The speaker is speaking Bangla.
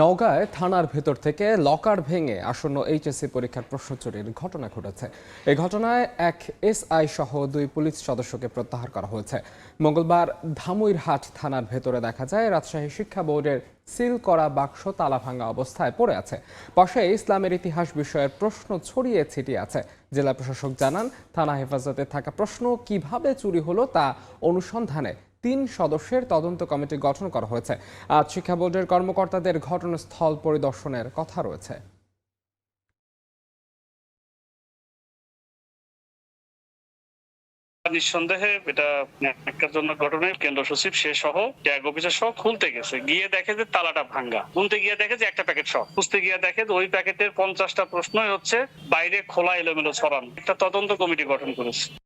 নওগাঁয় থানার ভেতর থেকে লকার ভেঙে আসন্ন এইচএসসি পরীক্ষার প্রশ্ন চুরির ঘটনা ঘটেছে। এই ঘটনায় এক এসআই সহ দুই পুলিশ সদস্যকে প্রত্যাহার করা হয়েছে। মঙ্গলবার ধামুইরহাট থানার ভেতরে দেখা যায়, রাজশাহী শিক্ষা বোর্ডের সিল করা বাক্স তালা ভাঙা অবস্থায় পড়ে আছে। পাশে ইসলামের ইতিহাস বিষয়ের প্রশ্ন ছড়িয়ে ছিটিয়ে আছে। জেলা প্রশাসক জানান, থানা হেফাজতে থাকা প্রশ্ন কীভাবে চুরি হলো তা অনুসন্ধানে তিন সদস্যের তদন্ত কমিটি গঠন করা হয়েছে। আজ শিক্ষা বোর্ডের কর্মকর্তাদের ঘটনাস্থল পরিদর্শনের কথা রয়েছে। নিঃসন্দেহে এটা ন্যাক্কারজনক ঘটনায় কেন্দ্র সচিব, সে সহ ট্যাগ অফিসার সহ খুলতে গেছে। গিয়ে দেখে যে তালাটা ভাঙ্গা। খুলতে গিয়ে দেখে যে একটা প্যাকেট সহ। খুঁজতে গিয়ে দেখে যে ওই প্যাকেটের পঞ্চাশটা প্রশ্নই হচ্ছে, বাইরে খোলা এলোমেলো ছড়ানো। একটা তদন্ত কমিটি গঠন করেছে।